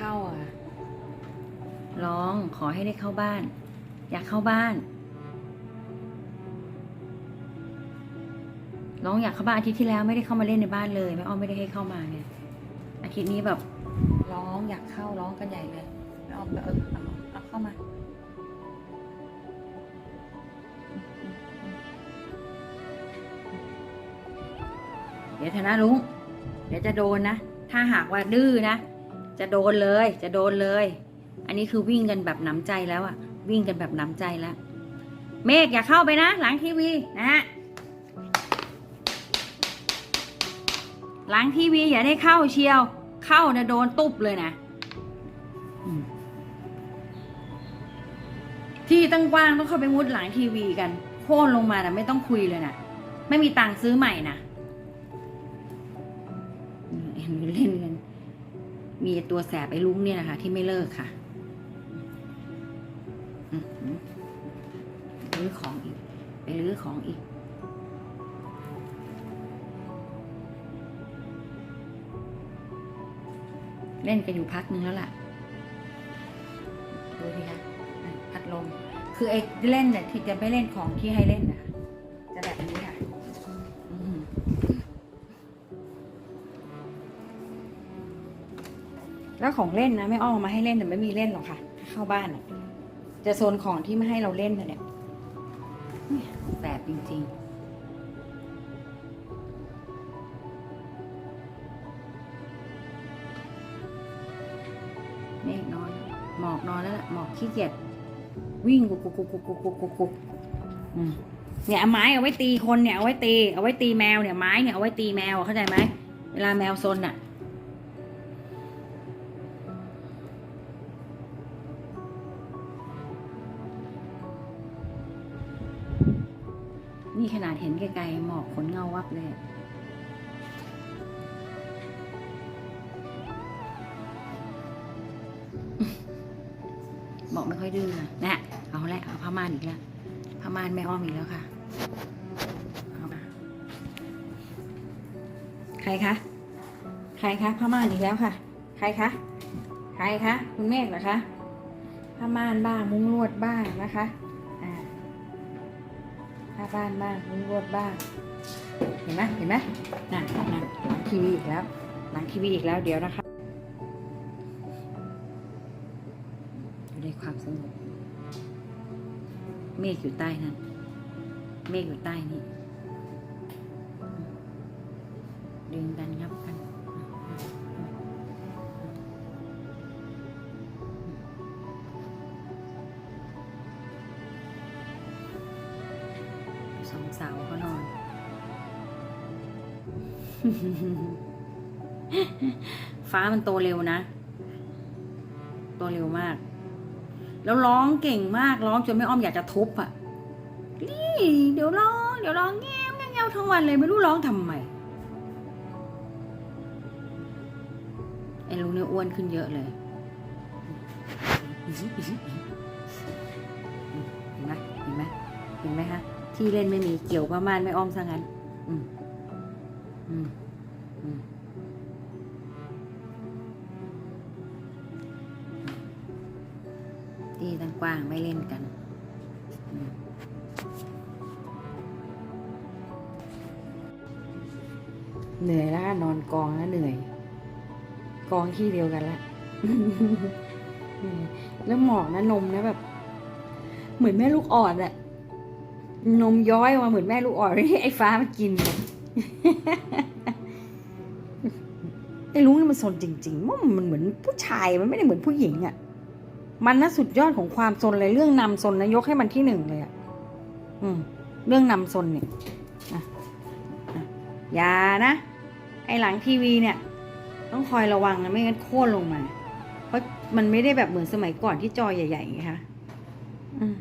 ข้าอะ ร้องขอให้ได้เข้าบ้าน อยากเข้าบ้าน ร้องอยากเข้าบ้านอาทิตย์ที่แล้วไม่ได้เข้ามาเล่นในบ้านเลยแม่อ้อมไม่ได้ให้เข้ามาไงอาทิตย์นี้แบบร้องอยากเข้าร้องกันใหญ่เลยแม่อ้อมก็เออเอาเอาเข้ามาเดี๋ยวเถอะนะลุงเดี๋ยวจะโดนนะ ถ้าหากว่าดื้อนะ จะโดนเลย จะโดนเลย อันนี้คือวิ่งกันแบบหน้ำใจแล้วอะวิ่งกันแบบหน้ำใจแล้ว เมฆอย่าเข้าไปนะ หลังทีวีนะฮะหลังทีวีอย่าได้เข้าเชียว เข้านะโดนตุบเลยนะที่ตั้งกว้างต้องเข้าไปมุดหลังทีวีกันโค่นลงมาแต่ไม่ต้องคุยเลยนะไม่มีตังค์ซื้อใหม่นะเห็นเล่นกัน มีตัวแสบไอ้ลุงเนี่ยนะคะ ที่ไม่เลิกค่ะไปรื้อของอีก ไปรื้อของอีก เล่นกันอยู่พักนึงแล้วล่ะ ดูสิคะพัดลม คือไอ้เล่นเนี่ยที่จะไม่เล่นของที่ให้เล่นนะ แล้วของเล่นนะไม่อ้อมมาให้เล่นแต่ไม่มีเล่นหรอกค่ะ เข้าบ้านอะจะโซนของที่ไม่ให้เราเล่นน่ะเนี่ยแสบจริงๆเมฆนอนหมอกนอนแล้วล่ะหมอกขี้เกียจวิ่งกุกกุกกุกกุกกุกกุกกุกกุกเนี่ยเอาไม้เอาไว้ตีคนเนี่ยเอาไว้ตีเอาไว้ตีแมวเนี่ยไม้เนี่ยเอาไว้ตีแมวเข้าใจไหมเวลาแมวซนอะ นี่ขนาดเห็นไกลๆหมอกขนเงาวับเลยบอกไม่ค่อยดื้อนะนะเอาละเอาผ้าม่านอีกแล้วผ้าม่านแม่อ้อมอีกแล้วค่ะใครคะ ใครคะผ้าม่านอีกแล้วค่ะ ใครคะ ใครคะ คุณเมฆเหรอคะผ้าม่านบ้างมุ้งลวดบ้างนะคะ ผ้าบ้านบ้างมุ้งลวดบ้าง เห็นไหมเห็นไหมนั่นนั่นหลังทีวีอีกแล้ว หลังทีวีอีกแล้วเดี๋ยวนะคะอยู่ในความสงบเมฆอยู่ใต้นั้นเมฆอยู่ใต้นี่ดึงกันครับ ฟ้ามันโตเร็วนะ โตเร็วมาก แล้วร้องเก่งมากร้องจนไม่อ้อมอยากจะทุบอะนี่เดี๋ยวร้อง เดี๋ยวร้องแง้วแง้วแง้วทั้งวันเลยไม่รู้ร้องทำไมไอ้ลุงเนี่ยอ้วนขึ้นเยอะเลยเห็นไหมเห็นไหมเห็นไหมคะที่เล่นไม่มีเกี่ยวประมาณไม่อ้อมซะงั้น อืม ที่ตั้งกว้างไม่เล่นกันเหนื่อยแล้วนอนกองแล้วเหนื่อย กองที่เดียวกันละแล้วหมอกนะนมนะแบบ เหมือนแม่ลูกอ่อนอะนมย้อยออกมาเหมือนแม่ลูกอ่อนที่ไอ้ฟ้ามันกินเนี่ยไอ้ลุงนี่มันสนจริงๆว่ามันเหมือนผู้ชายมันไม่ได้เหมือนผู้หญิงอะ มันน่ะสุดยอดของความสนเลยเรื่องนำสนนะยกให้มันที่หนึ่งเลยอะ่ะอืม เรื่องนำสนเนี่ยอย่านะ ไอหลังทีวีเนี่ย ต้องคอยระวังนะไม่งั้นโค่นลงมา เพราะมันไม่ได้แบบเหมือนสมัยก่อนที่จอใหญ่ๆไงคะอืม